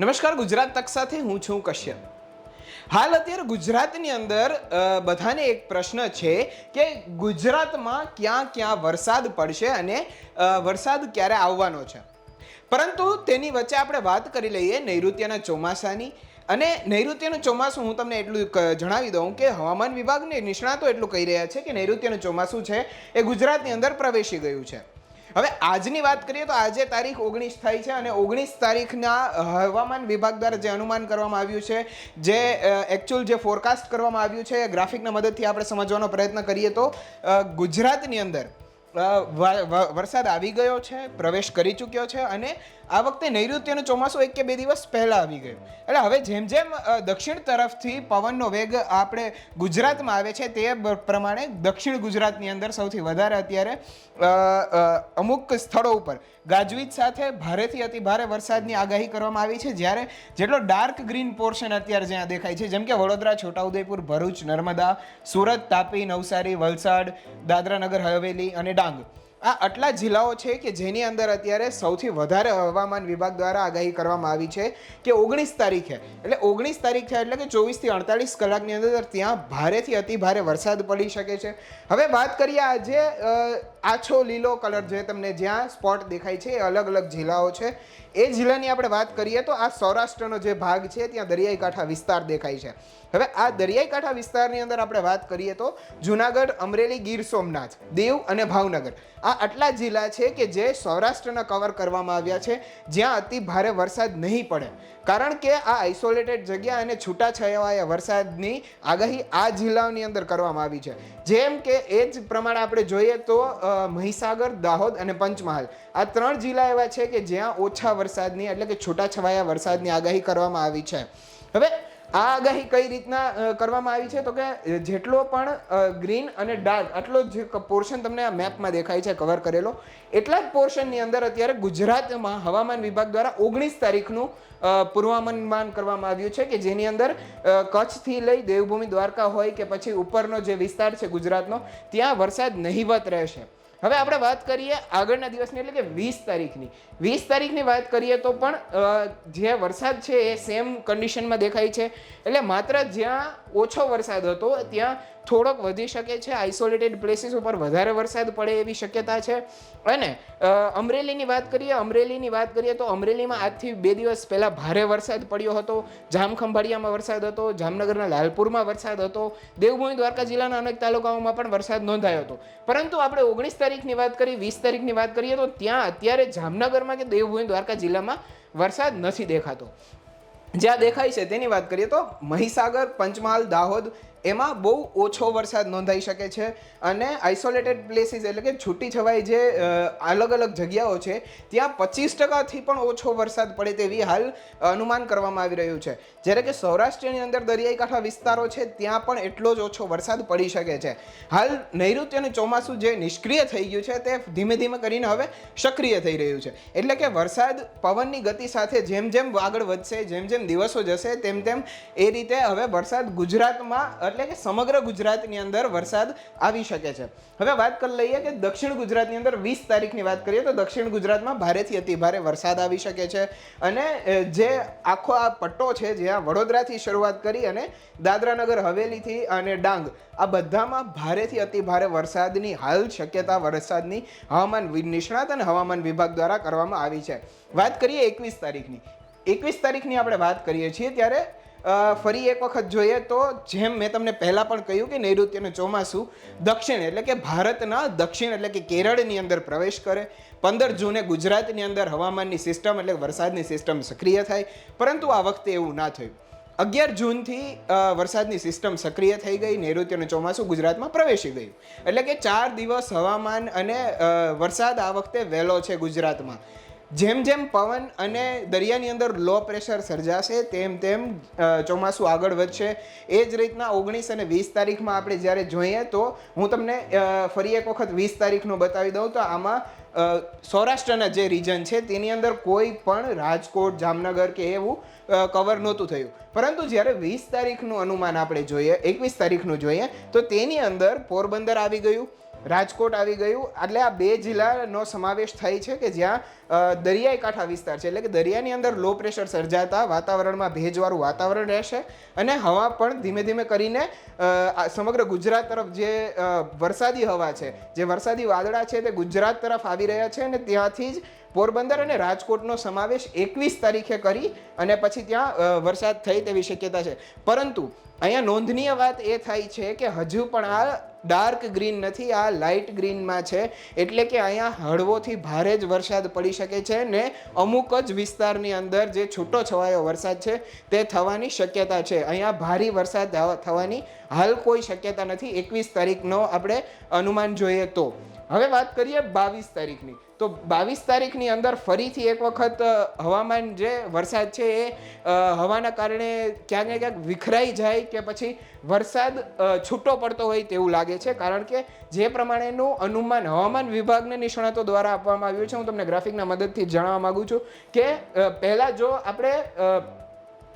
નમસ્કાર, ગુજરાત તક સાથે હું છું કશ્યપ. હાલ અત્યારે ગુજરાતની અંદર બધાને એક પ્રશ્ન છે કે ગુજરાતમાં ક્યાં ક્યાં વરસાદ પડશે અને વરસાદ ક્યારે આવવાનો છે? પરંતુ તેની વચ્ચે આપણે વાત કરી લઈએ નૈઋત્યના ચોમાસાની. અને નૈઋત્યનું ચોમાસું હું તમને એટલું જણાવી દઉં કે હવામાન વિભાગને નિષ્ણાતો એટલું કહી રહ્યા છે કે નૈઋત્યનું ચોમાસું છે એ ગુજરાતની અંદર પ્રવેશી ગયું છે. હવે આજની વાત કરીએ તો આજે તારીખ ઓગણીસ થાય છે અને ઓગણીસ તારીખના હવામાન વિભાગ દ્વારા જે અનુમાન કરવામાં આવ્યું છે, જે એકચ્યુઅલ જે ફોરકાસ્ટ કરવામાં આવ્યું છે ગ્રાફિકના મદદથી આપણે સમજવાનો પ્રયત્ન કરીએ તો ગુજરાતની અંદર વરસાદ આવી ગયો છે, પ્રવેશ કરી ચૂક્યો છે અને આ વખતે નૈઋત્યનું ચોમાસું એક કે બે દિવસ પહેલાં આવી ગયું. એટલે હવે જેમ જેમ દક્ષિણ તરફથી પવનનો વેગ આપણે ગુજરાતમાં આવે છે તે પ્રમાણે દક્ષિણ ગુજરાતની અંદર સૌથી વધારે અત્યારે અમુક સ્થળો ઉપર ગાજવીજ સાથે ભારેથી અતિ ભારે વરસાદની આગાહી કરવામાં આવી છે. જ્યારે જેટલો ડાર્ક ગ્રીન પોર્શન અત્યારે જ્યાં દેખાય છે, જેમ કે વડોદરા, છોટાઉદેપુર, ભરૂચ, નર્મદા, સુરત, તાપી, નવસારી, વલસાડ દાદરા નગર હવેલી અને ડાંગ. આ આટલા જિલ્લાઓ છે કે જેની અંદર અત્યારે સૌથી વધારે હવામાન વિભાગ દ્વારા આગાહી કરવામાં આવી છે કે ઓગણીસ તારીખે. એટલે ઓગણીસ તારીખ છે એટલે કે ચોવીસથી અડતાલીસ કલાકની અંદર ત્યાં ભારેથી અતિ ભારે વરસાદ પડી શકે છે. હવે વાત કરીએ આજે આછો લીલો કલર જે તમને જ્યાં સ્પોટ દેખાય છે, એ અલગ અલગ જિલ્લાઓ છે. એ જિલ્લાની આપણે વાત કરીએ તો આ સૌરાષ્ટ્રનો જે ભાગ છે, ત્યાં દરિયાઈ કાંઠા વિસ્તાર દેખાય છે. હવે આ દરિયાઈ કાંઠા વિસ્તારની અંદર આપણે વાત કરીએ તો જુનાગઢ, અમરેલી, ગીર સોમનાથ, દીવ અને ભાવનગર. આ આટલા જિલ્લા છે કે જે સૌરાષ્ટ્રના કવર કરવામાં આવ્યા છે, જ્યાં અતિ ભારે વરસાદ નહીં પડે. કારણ કે આ આઇસોલેટેડ જગ્યા અને છૂટાછવાયા વરસાદની આગાહી આ જિલ્લાઓની અંદર કરવામાં આવી છે. જેમ કે એ જ પ્રમાણે આપણે જોઈએ તો મહીસાગર, દાહોદ અને પંચમહાલ. આ ત્રણ જિલ્લા એવા છે કે જ્યાં ઓછા વરસાદની એટલે કે છૂટાછવાયા વરસાદની આગાહી કરવામાં આવી છે. હવે આ આગાહી કઈ રીતના કરવામાં આવી છે? તો કે જેટલો પણ ગ્રીન અને ડાર્ક આટલો જ પોર્શન તમને આ મેપમાં દેખાય છે કવર કરેલો, એટલા જ પોર્શનની અંદર અત્યારે ગુજરાતમાં હવામાન વિભાગ દ્વારા ઓગણીસ તારીખનું પૂર્વાનુમાન કરવામાં આવ્યું છે કે જેની અંદર કચ્છથી લઈ દેવભૂમિ દ્વારકા હોય કે પછી ઉપરનો જે વિસ્તાર છે ગુજરાતનો, ત્યાં વરસાદ નહિવત રહેશે. હવે આપણે વાત કરીએ આગળના દિવસની, એટલે કે વીસ તારીખની. વીસ તારીખની વાત કરીએ તો પણ જે વરસાદ છે એ સેમ કન્ડિશનમાં દેખાય છે. એટલે માત્ર જ્યાં ઓછો વરસાદ હતો, ત્યાં થોડોક વધી શકે છે આઇસોલેટેડ પ્લેસીસ ઉપર વધારે વરસાદ પડે એવી શક્યતા છે. અને અમરેલીની વાત કરીએ, અમરેલીની વાત કરીએ તો અમરેલીમાં આજથી બે દિવસ પહેલાં ભારે વરસાદ પડ્યો હતો. જામખંભાળિયામાં વરસાદ હતો, જામનગરના લાલપુરમાં વરસાદ હતો, દેવભૂમિ દ્વારકા જિલ્લાના અનેક તાલુકાઓમાં પણ વરસાદ નોંધાયો હતો. પરંતુ આપણે ઓગણીસ તારીખની વાત કરી, વીસ તારીખની વાત કરીએ તો ત્યાં અત્યારે જામનગરમાં કે દેવભૂમિ દ્વારકા જિલ્લામાં વરસાદ નથી દેખાતો. જ્યાં દેખાય છે તેની વાત કરીએ તો મહીસાગર, પંચમહાલ, દાહોદ એમાં બહુ ઓછો વરસાદ નોંધાઈ શકે છે અને આઇસોલેટેડ પ્લેસીસ એટલે કે છૂટી છવાઈ જે અલગ અલગ જગ્યાઓ છે, ત્યાં પચીસ ટકાથી પણ ઓછો વરસાદ પડે તેવી હાલ અનુમાન કરવામાં આવી રહ્યું છે. જ્યારે કે સૌરાષ્ટ્રની અંદર દરિયાઈ કાંઠા વિસ્તારો છે, ત્યાં પણ એટલો જ ઓછો વરસાદ પડી શકે છે. હાલ નૈઋત્ય અને ચોમાસું જે નિષ્ક્રિય થઈ ગયું છે, તે ધીમે ધીમે કરીને હવે સક્રિય થઈ રહ્યું છે. એટલે કે વરસાદ પવનની ગતિ સાથે જેમ જેમ આગળ વધશે, જેમ જેમ દિવસો જશે, તેમ તેમ એ રીતે હવે વરસાદ ગુજરાતમાં એટલે કે સમગ્ર ગુજરાતની અંદર વરસાદ આવી શકે છે. હવે વાત કરી લઈએ કે દક્ષિણ ગુજરાતની અંદર વીસ તારીખની વાત કરીએ તો દક્ષિણ ગુજરાતમાં ભારેથી અતિ ભારે વરસાદ આવી શકે છે. અને જે આખો આ પટ્ટો છે જ્યાં વડોદરાથી શરૂઆત કરી અને દાદરાનગર, હવેલીથી અને ડાંગ, આ બધામાં ભારેથી અતિ ભારે વરસાદની હાલ શક્યતા વરસાદની હવામાન નિષ્ણાત અને હવામાન વિભાગ દ્વારા કરવામાં આવી છે. વાત કરીએ એકવીસ તારીખની. એકવીસ તારીખની આપણે વાત કરીએ છીએ ત્યારે ફરી એક વખત જોઈએ તો જેમ મેં તમને પહેલાં પણ કહ્યું કે નૈઋત્યનું ચોમાસું દક્ષિણ એટલે કે ભારતના દક્ષિણ એટલે કે કેરળની અંદર પ્રવેશ કરે. પંદર જૂને ગુજરાતની અંદર હવામાનની સિસ્ટમ એટલે વરસાદની સિસ્ટમ સક્રિય થાય. પરંતુ આ વખતે એવું ના થયું. અગિયાર જૂનથી વરસાદની સિસ્ટમ સક્રિય થઈ ગઈ, નૈઋત્યનું ચોમાસું ગુજરાતમાં પ્રવેશી ગયું. એટલે કે ચાર દિવસ હવામાન અને વરસાદ આ વખતે વહેલો છે ગુજરાતમાં. જેમ જેમ પવન અને દરિયાની અંદર લો પ્રેશર સર્જાશે, તેમ તેમ ચોમાસું આગળ વધશે. એ જ રીતના ઓગણીસ અને વીસ તારીખમાં આપણે જ્યારે જોઈએ તો હું તમને ફરી એક વખત વીસ તારીખનું બતાવી દઉં તો આમાં સૌરાષ્ટ્રના જે રીજન છે તેની અંદર કોઈ પણ રાજકોટ, જામનગર કે એવું કવર નહોતું થયું. પરંતુ જ્યારે વીસ તારીખનું અનુમાન આપણે જોઈએ, એકવીસ તારીખનું જોઈએ તો તેની અંદર પોરબંદર આવી ગયું. રાજકોટ આવી ગયું. એટલે આ બે જિલ્લાનો સમાવેશ થાય છે કે જ્યાં દરિયાઈ કાંઠા વિસ્તાર છે. એટલે કે દરિયાની અંદર લો પ્રેશર સર્જાતા વાતાવરણમાં ભેજવાળું વાતાવરણ રહેશે અને હવા પણ ધીમે ધીમે કરીને સમગ્ર ગુજરાત તરફ જે વરસાદી હવા છે, જે વરસાદી વાદળા છે તે ગુજરાત તરફ આવી રહ્યા છે અને ત્યાંથી જ પોરબંદર અને રાજકોટનો સમાવેશ એકવીસ તારીખે કરી અને પછી ત્યાં વરસાદ થઈ તેવી શક્યતા છે. પરંતુ અહીંયા નોંધનીય વાત એ થાય છે કે હજુ પણ આ ડાર્ક ગ્રીન નથી, આ લાઇટ ગ્રીનમાં છે. એટલે કે અહીંયા હળવોથી ભારે જ વરસાદ પડી શકે છે ને અમુક જ વિસ્તારની અંદર જે છૂટો છવાયો વરસાદ છે તે થવાની શક્યતા છે. અહીંયા ભારે વરસાદ થવાની હાલ કોઈ શક્યતા નથી. એકવીસ તારીખનો આપણે અનુમાન જોઈએ તો. હવે વાત કરીએ બાવીસ તારીખની. તો બાવીસ તારીખની અંદર ફરીથી એક વખત હવામાન જે વરસાદ છે એ હવાના કારણે ક્યાંક ને ક્યાંક વિખરાઈ જાય કે પછી વરસાદ છૂટો પડતો હોય તેવું લાગે છે. કારણ કે જે પ્રમાણેનું અનુમાન હવામાન વિભાગને નિષ્ણાતો દ્વારા આપવામાં આવ્યું છે, હું તમને ગ્રાફિકના મદદથી જણાવવા માંગુ છું કે પહેલાં જો આપણે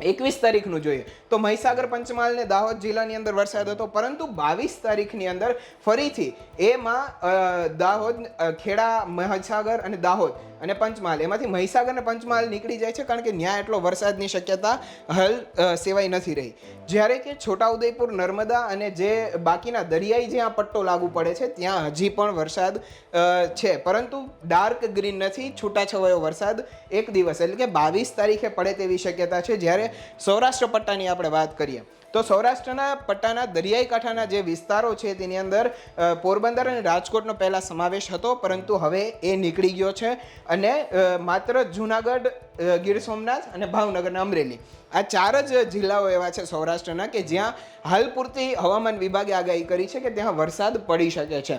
એકવીસ તારીખનું જોઈએ. તો મહીસાગર પંચમહાલને દાહોદ જિલ્લાની અંદર વરસાદ હતો, પરંતુ બાવીસ તારીખની અંદર ફરીથી એમાં દાહોદ ખેડા, મહીસાગર અને દાહોદ અને પંચમહાલ. એમાંથી મહીસાગર અને પંચમહાલ નીકળી જાય છે કારણ કે ત્યાં એટલો વરસાદની શક્યતા હાલ સેવાઈ નથી રહી. જ્યારે કે છોટાઉદેપુર, નર્મદા અને જે બાકીના દરિયાઈ જ્યાં પટ્ટો લાગુ પડે છે, ત્યાં હજી પણ વરસાદ છે. પરંતુ ડાર્ક ગ્રીન નથી, છૂટાછવાયો વરસાદ એક દિવસ. એટલે કે બાવીસ તારીખે પડે તેવી શક્યતા છે. જ્યારે સૌરાષ્ટ્ર પટ્ટાની આપણે વાત કરીએ તો સૌરાષ્ટ્રના પટ્ટાના દરિયાઈ કાંઠાના જે વિસ્તારો છે, તેની અંદર પોરબંદર અને રાજકોટનો પહેલાં સમાવેશ હતો, પરંતુ હવે એ નીકળી ગયો છે અને માત્ર જુનાગઢ ગીર સોમનાથ અને ભાવનગર અમરેલી. આ ચાર જ જિલ્લાઓ એવા છે સૌરાષ્ટ્રના કે જ્યાં હાલ પૂરતી હવામાન વિભાગે આગાહી કરી છે કે ત્યાં વરસાદ પડી શકે છે.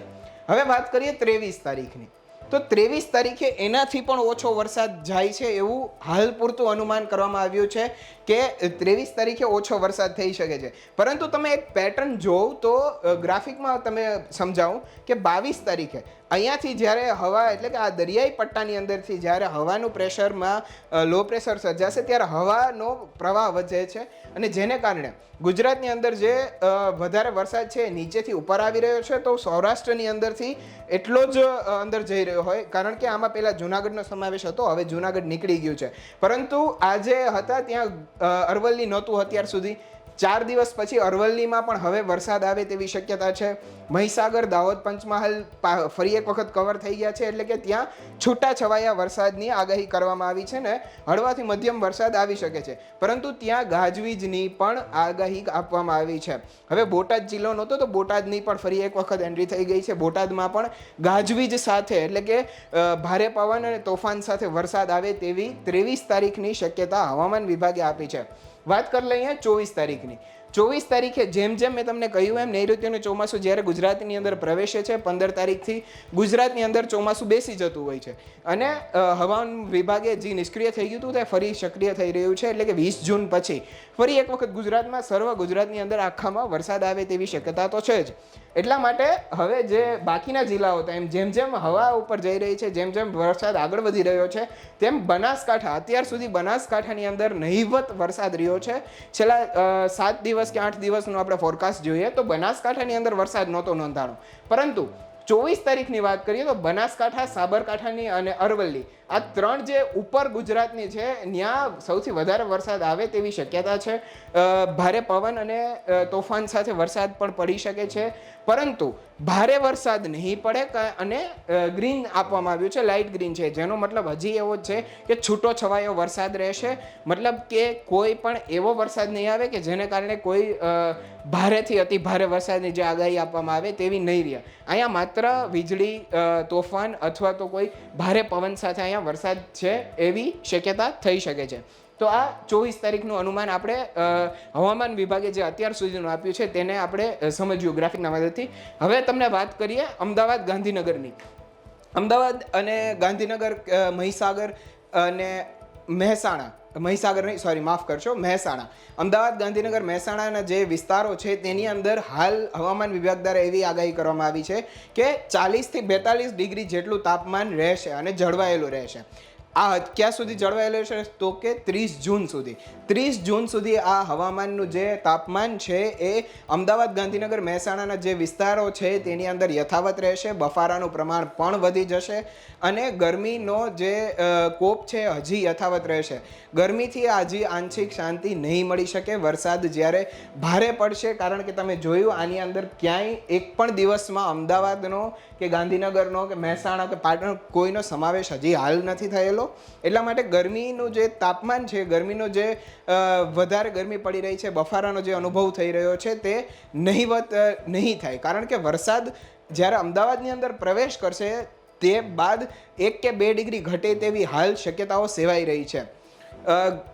હવે વાત કરીએ ત્રેવીસ તારીખની. તો ત્રેવીસ તારીખે એનાથી પણ ઓછો વરસાદ જાય છે એવું હાલ પૂરતું અનુમાન કરવામાં આવ્યું છે કે ત્રેવીસ તારીખે ઓછો વરસાદ થઈ શકે છે. પરંતુ તમે એક પેટર્ન જોવ તો ગ્રાફિકમાં તમે સમજાવું કે બાવીસ તારીખે અહીંયાથી જ્યારે હવા, એટલે કે આ દરિયાઈ પટ્ટાની અંદરથી જ્યારે હવાનું પ્રેશરમાં લો પ્રેશર સર્જાશે, ત્યારે હવાનો પ્રવાહ વધે છે. અને જેને કારણે ગુજરાતની અંદર જે વધારે વરસાદ છે નીચેથી ઉપર આવી રહ્યો છે, તો સૌરાષ્ટ્રની અંદરથી એટલો જ અંદર જઈ રહ્યો હોય. કારણ કે આમાં પહેલાં જુનાગઢનો સમાવેશ હતો, હવે જુનાગઢ નીકળી ગયું છે. પરંતુ આજે હતા ત્યાં અરવલ્લી નહોતું અત્યાર સુધી. ચાર દિવસ પછી અરવલ્લીમાં પણ હવે વરસાદ આવે તેવી શક્યતા છે. મહીસાગર, દાહોદ પંચમહાલ ફરી એક વખત કવર થઈ ગયા છે એટલે કે ત્યાં છૂટા છવાયા વરસાદની આગાહી કરવામાં આવી છે ને હળવાથી મધ્યમ વરસાદ આવી શકે છે. પરંતુ ત્યાં ગાજવીજની પણ આગાહી આપવામાં આવી છે. હવે બોટાદ જિલ્લો નહોતો તો બોટાદની પણ ફરી એક વખત એન્ટ્રી થઈ ગઈ છે. બોટાદમાં પણ ગાજવીજ સાથે એટલે કે ભારે પવન અને તોફાન સાથે વરસાદ આવે તેવી ત્રેવીસ તારીખની શક્યતા હવામાન વિભાગે આપી છે. વાત કરી લઈએ ચોવીસ તારીખની. ચોવીસ તારીખે જેમ જેમ મેં તમને કહ્યું એમ નૈઋત્યનું ચોમાસું જ્યારે ગુજરાતની અંદર પ્રવેશે છે, પંદર તારીખથી ગુજરાતની અંદર ચોમાસું બેસી જતું હોય છે. અને હવામાન વિભાગે જે નિષ્ક્રિય થઈ ગયું હતું તે ફરી સક્રિય થઈ રહ્યું છે, એટલે કે વીસ જૂન પછી. ફરી એક વખત ગુજરાતમાં, સર્વ ગુજરાતની અંદર આખામાં વરસાદ આવે તેવી શક્યતા તો છે જ. એટલા માટે હવે જે બાકીના જિલ્લાઓ હતા એમ જેમ જેમ હવા ઉપર જઈ રહી છે, જેમ જેમ વરસાદ આગળ વધી રહ્યો છે, તેમ બનાસકાંઠા, અત્યાર સુધી બનાસકાંઠાની અંદર નહિવત વરસાદ રહ્યો છે. છેલ્લા સાત દિવસ કે આઠ દિવસનો આપણે ફોરકાસ્ટ જોઈએ તો બનાસકાંઠાની અંદર વરસાદ નહોતો નોંધાણો. પરંતુ ચોવીસ તારીખની વાત કરીએ તો બનાસકાંઠા, સાબરકાંઠાની અને અરવલ્લી આ ત્રણ જે ઉપર ગુજરાતની છે ત્યાં સૌથી વધારે વરસાદ આવે તેવી શક્યતા છે. ભારે પવન અને તોફાન સાથે વરસાદ પણ પડી શકે છે. પરંતુ ભારે વરસાદ નહીં પડે અને ગ્રીન આપવામાં આવ્યું છે લાઇટ ગ્રીન છે. જેનો મતલબ હજી એવો જ છે કે છૂટો છવાયો વરસાદ રહેશે. મતલબ કે કોઈ પણ એવો વરસાદ નહીં આવે કે જેને કારણે કોઈ ભારેથી અતિ ભારે વરસાદની જે આગાહી આપવામાં આવે તેવી નહીં રહે. અહીંયા માત્ર વીજળી તોફાન અથવા તો કોઈ ભારે પવન સાથે અહીંયા વરસાદ છે એવી શક્યતા થઈ શકે છે. તો આ ચોવીસ તારીખનું અનુમાન આપણે હવામાન વિભાગે જે અત્યાર સુધીનું આપ્યું છે તેને આપણે સમજ્યું ગ્રાફિકના મદદથી. હવે તમને વાત કરીએ અમદાવાદ ગાંધીનગરની. અમદાવાદ અને ગાંધીનગર મહીસાગર અને મહેસાણા, મહીસાગર નહીં સોરી માફ કરશો, મહેસાણા. અમદાવાદ, ગાંધીનગર, મહેસાણાના જે વિસ્તારો છે તેની અંદર હાલ હવામાન વિભાગ દ્વારા એવી આગાહી કરવામાં આવી છે કે ચાલીસથી બેતાલીસ ડિગ્રી જેટલું તાપમાન રહેશે અને જળવાયેલું રહેશે. આ ક્યાં સુધી જળવાયેલો છે? તો કે ત્રીસ જૂન સુધી. ત્રીસ જૂન સુધી આ હવામાનનું જે તાપમાન છે એ અમદાવાદ, ગાંધીનગર, મહેસાણાના જે વિસ્તારો છે તેની અંદર યથાવત રહેશે, બફારાનું પ્રમાણ પણ વધી જશે અને ગરમીનો જે કોપ છે હજી યથાવત રહેશે. ગરમીથી હજી આંશિક શાંતિ નહીં મળી શકે, વરસાદ જ્યારે ભારે પડશે, કારણ કે તમે જોયું આની અંદર ક્યાંય એક પણ દિવસમાં અમદાવાદનો કે ગાંધીનગરનો કે મહેસાણા કે પાટણ કોઈનો સમાવેશ હજી હાલ નથી થયેલો. એટલા માટે ગરમીનું જે તાપમાન છે, ગરમીનો જે વધારે ગરમી પડી રહી છે, બફારાનો જે અનુભવ થઈ રહ્યો છે તે નહીવત નહીં થાય. કારણ કે વરસાદ જ્યારે અમદાવાદની અંદર પ્રવેશ કરશે તે બાદ એક કે બે ડિગ્રી ઘટે તેવી હાલ શક્યતાઓ સેવાઈ રહી છે.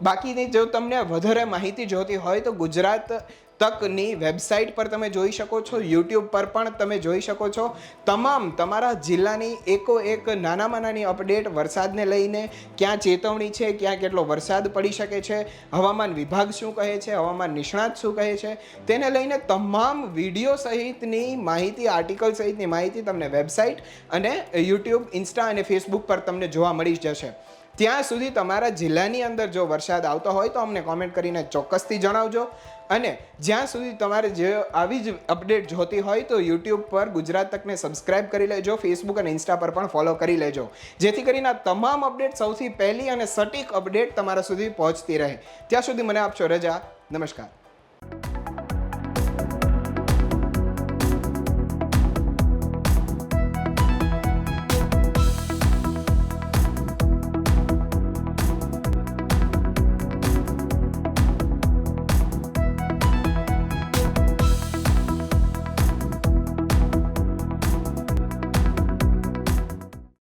બાકીની જો તમને વધારે માહિતી જોતી હોય તો ગુજરાત તકની વેબસાઇટ પર તમે જોઈ શકો છો, યુટ્યુબ પર પણ તમે જોઈ શકો છો. તમામ તમારા જિલ્લાની એકો એક નાનામાં નાની અપડેટ વરસાદને લઈને ક્યાં ચેતવણી છે, ક્યાં કેટલો વરસાદ પડી શકે છે, હવામાન વિભાગ શું કહે છે, હવામાન નિષ્ણાત શું કહે છે, તેને લઈને તમામ વીડિયો સહિતની માહિતી, આર્ટિકલ સહિતની માહિતી તમને વેબસાઇટ અને યુટ્યુબ, ઇન્સ્ટા અને ફેસબુક પર તમને જોવા મળી જશે. ત્યાં સુધી તમારા જિલ્લાની અંદર જો વરસાદ આવતો હોય તો અમને કોમેન્ટ કરીને ચોક્કસથી જણાવજો. અને જ્યાં સુધી તમારે જે આવી જ અપડેટ જોતી હોય તો યુટ્યુબ પર ગુજરાત તકને સબસ્ક્રાઇબ કરી લેજો ફેસબુક અને ઇન્સ્ટા પર પણ ફોલો કરી લેજો. જેથી કરીને તમામ અપડેટ સૌથી પહેલી અને સટીક અપડેટ તમારા સુધી પહોંચતી રહે. ત્યાં સુધી મને આપશો રજા. નમસ્કાર.